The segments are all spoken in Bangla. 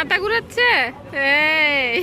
মাথা ঘুরাচ্ছে? এই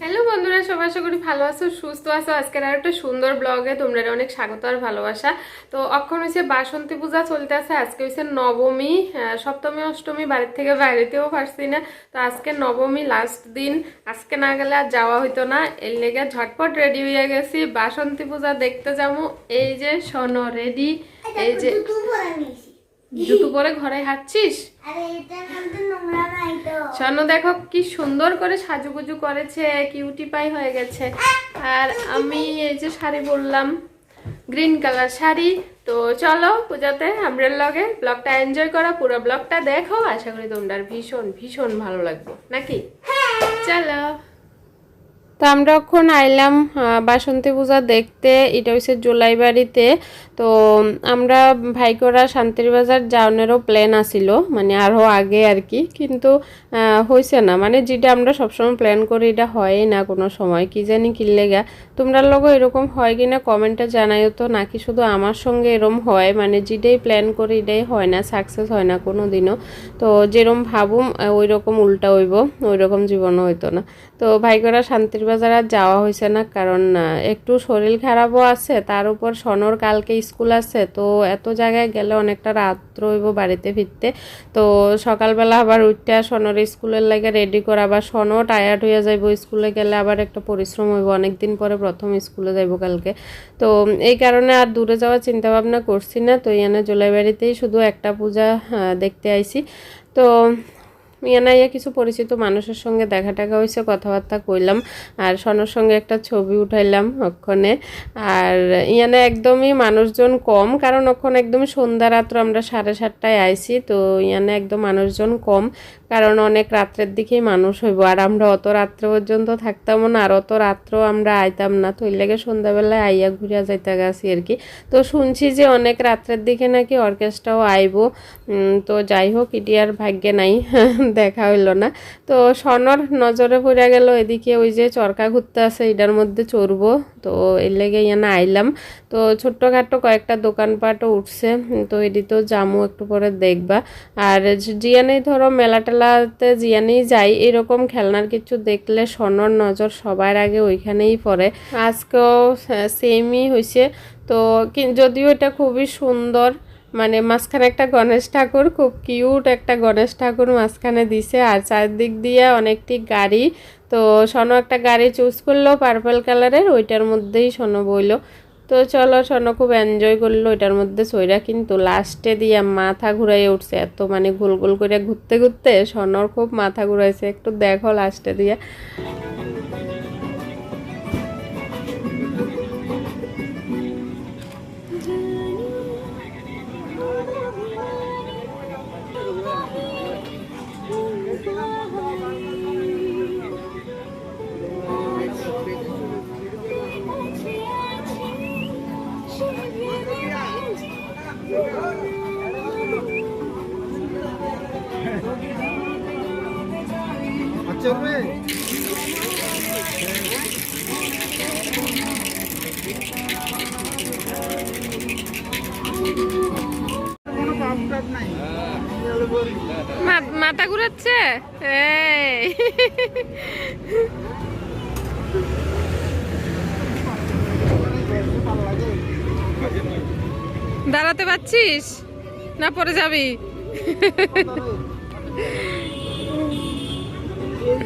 হ্যালো বন্ধুরা সবাই আশা করি ভালো আছো, সুস্থ আছো? আজকের আর একটা সুন্দর ব্লগে তোমরা অনেক স্বাগত আর ভালোবাসা। তো অক্ষণ হয়েছে বাসন্তী পূজা চলতে আছে, আজকে হয়েছে নবমী। সপ্তমী, অষ্টমী, বাড়ির থেকে বাইরেতেও পারছি না। তো আজকে নবমী লাস্ট দিন। আজকে না গেলে আর যাওয়া হইতো না। এর লেগে ঝটপট রেডি হয়ে গেছি। বাসন্তী পূজা দেখতে যাব। এই যে, শোনো রেডি এই যে জুতো পরে ঘরে হাঁটছিস? স্বর্ণ দেখো কি সুন্দর করে সাজুগুজু করেছে কিউটি পাই হয়ে গেছে। আর আমি এই যে শাড়ি বললাম গ্রিন কালার শাড়ি। তো চলো পূজাতে আমরা লগে ব্লগটা এনজয় করা পুরো ব্লগটা দেখো। আশা করি তোমরা ভীষণ ভীষণ ভালো লাগবে। নাকি? চলো। তো আমরা এখন আইলাম বাসন্তী পূজা দেখতে, এটা হচ্ছে জুলাই বাড়িতে তো আমরা ভাইকোরা শান্তির বাজার যাওয়ানেরও প্ল্যান আসিল মানে আরও আগে আর কি, কিন্তু হয়েছে না। মানে যেটা আমরা সবসময় প্ল্যান করি, এটা হয়ই না কোনো সময়, কি জানি কি লেগা। তোমরা লোক এরকম হয় কি না কমেন্টে জানাইও তো, নাকি শুধু আমার সঙ্গে এরম হয় মানে যেটাই প্ল্যান করি, এটাই হয় না সাকসেস হয় না কোনো দিনও তো, যেরম ভাবুম ওই রকম উল্টা হইব ওই রকম জীবনও হইতো না। তো, ভাইকোরা শান্তির বাজার আর যাওয়া হয়েছে না, কারণ একটু শরীর খারাপও আছে, তার উপর সনর কালকে স্কুল আছে, তো এত জায়গায় গেলে অনেকটা রাত হইব বাড়িতে ফিরতে। তো সকালবেলা আবার উঠতে সনর স্কুলের লাগে রেডি করা আবার সনও টায়ার্ড হয়ে যাইব স্কুলে গেলে আবার একটা পরিশ্রম হইব, অনেকদিন পরে প্রথম স্কুলে যাইব কালকে। তো এই কারণে আর দূরে যাওয়ার চিন্তাভাবনা করছি না, তো ইয়ানে জুলাই বাড়িতেই শুধু একটা পূজা দেখতে আইছি। তো ইয়ানাইয়া কিছু পরিচিত মানুষের সঙ্গে দেখা টাকা হয়েছে কথাবার্তা কইলাম, আর সনের সঙ্গে একটা ছবি উঠাইলাম ওখানে আর ইয়ানে একদমই মানুষজন কম, কারণ ওখানে একদমই সন্ধ্যা রাত্র আমরা সাড়ে সাতটায় আইছি, তো ইয়ানে একদম মানুষজন কম। কারণ অনেক রাত্রের দিকেই মানুষ হইব। আর আমরা অত রাত্রে পর্যন্ত থাকতামও না, আর অত রাত্র আমরা আইতাম না। তো লেগে সন্ধ্যাবেলায় আইয়া ঘুরিয়া যাইতে গেছি আর কি। তো শুনছি যে অনেক রাত্রের দিকে নাকি অর্কেস্ট্রাও আইব। তো যাই হোক এটি আর ভাগ্যে নাই, দেখা হইল না। তো স্বর্ণর নজরে পড়ে গেল, এদিকে ওই যে চরকা ঘুরতে আছে এটার মধ্যে চড়বো। তো এর লেগে ইয়ানা আইলাম। তো ছোট্টখাট্টো কয়েকটা দোকানপাটও উঠছে। তো এদিকেও জামু একটু পরে দেখবা। আর জিয়ানেই ধরো মেলা টেলাতে জিয়ানেই যাই, এরকম খেলনার কিছু দেখলে সনর নজর সবার আগে ওইখানেই পড়ে। আজকেও সেমই হয়েছে তো যদিও এটা খুবই সুন্দর মানে মাঝখানে একটা গণেশ ঠাকুর, খুব কিউট একটা গণেশ ঠাকুর মাঝখানে দিছে। আর চারদিক দিয়ে অনেকটি গাড়ি। তো সোনো একটা গাড়ি চুজ করল পার্পল কালারের ওইটার মধ্যেই সোনো বইলো। তো চলো স্বর্ণ খুব এনজয় করল, এটার মধ্যে সইরা কিন্তু লাস্টে দিয়া মাথা ঘুরাই উঠছে। এত মানে গোল গোল করে ঘুরতে ঘুরতে স্বর্ণর খুব মাথা ঘুরাইছে। একটু দেখো লাস্টে দিয়ে। চলবে? মাথা ঘুরাচ্ছে? দাঁড়াতে পারছিস? না পরে যাবি?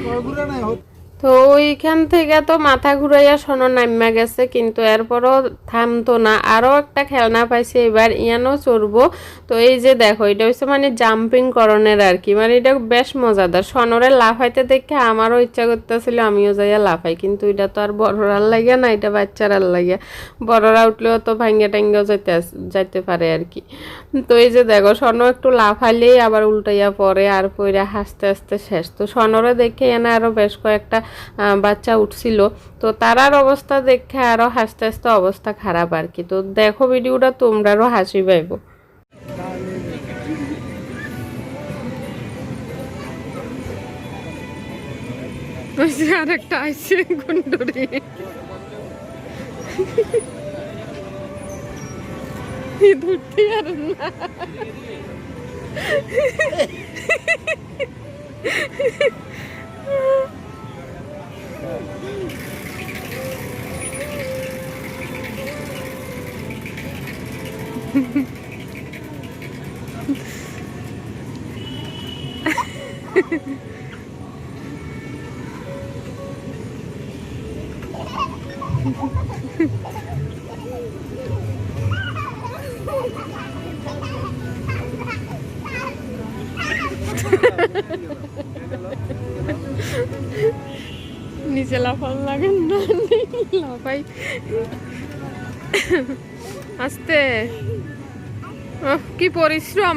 ঘরগুলো নাই হত- তো ওইখান থেকে তো মাথা ঘুরাইয়া সোনো নাইমা গেছে, কিন্তু এরপরও থামতো না। আরও একটা খেলনা পাইছে, এবার ইয়ানও চড়বো। তো এই যে দেখো, এটা হচ্ছে মানে জাম্পিং করণের আর কি। মানে এটা বেশ মজাদার। সনরে লাফাইতে দেখে আমারও ইচ্ছা করতেছিল, আমিও যাইয়া লাফাই, কিন্তু এটা তো আর বড়রার লাগে না, এটা বাচ্চারার লাগে বড়রা উঠলেও তো ভাঙ্গে টাঙ্গেও যাইতে যাইতে পারে আর কি। তো এই যে দেখো স্বর্ণ একটু লাফাইলেই আবার উল্টাইয়া পড়ে, আর পইরা হাসতে হাসতে শেষ। তো স্বর্ণরে দেখে এনে আরও বেশ কয়েকটা বাচ্চা উঠছিল। তো তারার অবস্থা দেখে আরও হাসতে হাসতে অবস্থা খারাপ আর কি। তো দেখো ভিডিওটা, তোমরারও হাসি পাইবো। আরেকটা আইসে গুন্ডুরি। আর Ha, ha, ha, ha, ha. নিচে লাফান লাগেন না লাফাই। আস্তে। কি পরিশ্রম।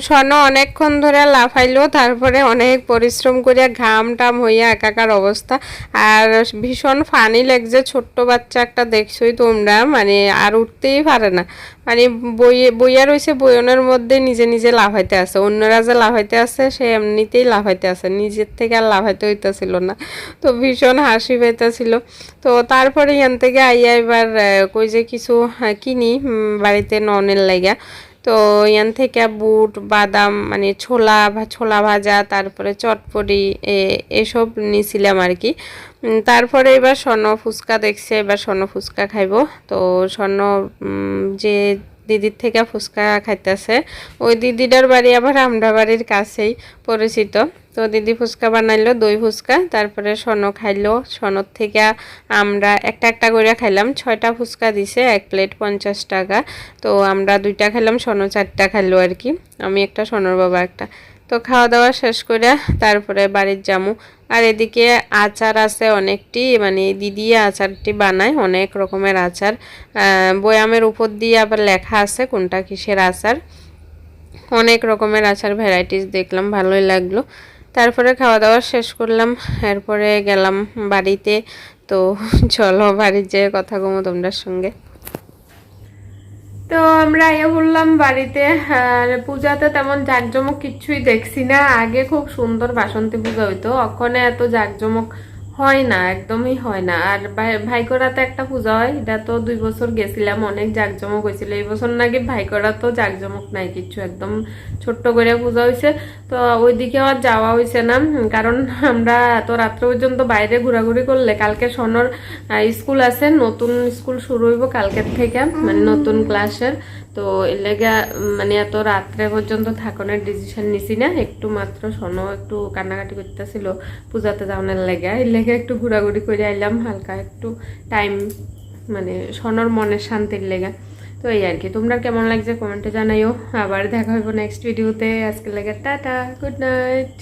স্বর্ণ অনেকক্ষণ ধরে লাফাইলো তারপরে অনেক পরিশ্রম করিয়া ঘাম টাম হইয়া একাকার অবস্থা। আর ভীষণ ফানি লাগছে ছোট্ট বাচ্চা একটা দেখছোই তোমরা মানে আর উঠতেই পারে না। মানে বইয়ে বইয়া রয়েছে বইনের মধ্যে নিজে নিজে লাফাইতে আছে। অন্যরা যে লাফাইতে আছে সে এমনিতেই লাফাইতে আছে। নিজের থেকে আর লাফাইতে হইতেছিল না। তো ভীষণ হাসি পাইতেছিল। তো তারপরে এখান থেকে আইয়া এবার কই যে কিছু আহ, কিনি বাড়িতে ননের লাইগা তো ইয়ান থেকে বুট, বাদাম মানে ছোলা ছোলা ভাজা, তারপরে চটপটি এসব নিয়েছিলাম আর কি। তারপরে এবার স্বর্ণ ফুচকা দেখছে, এবার স্বর্ণ ফুচকা খাইব। তো স্বর্ণ যে দিদির থেকে ফুচকা খাইতেছে। ওই দিদিটার বাড়ি আবার আমরা বাড়ির কাছেই পরিচিত। তো দিদি ফুচকা বানাইলো, দই ফুচকা, তারপরে স্বর্ণ খাইলো। স্বর্ণর থেকে আমরা একটা একটা করে খাইলাম। ছয়টা ফুচকা দিছে, এক প্লেট পঞ্চাশ টাকা। তো আমরা দুইটা খাইলাম স্বর্ণ চারটা খাইলো আর কি। আমি একটা স্বর্ণর বাবা একটা। তো খাওয়া দাওয়া শেষ করে তারপরে বাড়ির জামু। আর এদিকে আচার আছে অনেকটি মানে দিদি আচারটি বানায়, অনেক রকমের আচার। বয়ামের উপর দিয়ে আবার লেখা আছে কোনটা কিসের আচার। অনেক রকমের আচার ভ্যারাইটিস দেখলাম, ভালোই লাগল। তারপরে খাওয়া দাওয়া শেষ করলাম, এরপরে গেলাম বাড়িতে। তো চলো বাড়ির যেয়ে কথা কমো তোমাদের সঙ্গে। তো আমরা এ বললাম বাড়িতে, আর পূজাতে তেমন জাঁকজমক কিছুই দেখছি না। আগে খুব সুন্দর বাসন্তী পূজা হইতো, ওখানে এত জাঁকজমক হয় না একদমই হয় না। আর ভাই- ভাইকোড়াতে একটা পূজা হয় এটা তো দুই বছর গেছিলাম অনেক জাঁকজমক হয়েছিল। এই বছর নাকি ভাইকোড়া তো জাঁকজমক নাই কিছু একদম ছোট্ট করে পূজা হয়েছে তো ওইদিকে আর যাওয়া হয়েছে না কারণ আমরা এত রাত্র পর্যন্ত বাইরে ঘোরাঘুরি করলে কালকে সনর স্কুল আছে নতুন স্কুল শুরু হইব কালকের থেকে মানে নতুন ক্লাসের। তো এর লেগে মানে এত রাত্রে পর্যন্ত থাকানোর ডিসিশন নিছি না। একটু মাত্র শোনো, একটু কান্নাকাটি করতেছিল পূজাতে যাওয়ার লেগে। এর লেগে একটু ঘোরাঘুরি করে আইলাম, হালকা একটু টাইম মানে সোনর মনের শান্তির লেগে। তো এই আর কি। তোমরা কেমন লাগছে কমেন্টে জানাইও। আবার দেখা হইব নেক্সট ভিডিওতে আজকে লেগে, টাটা গুড নাইট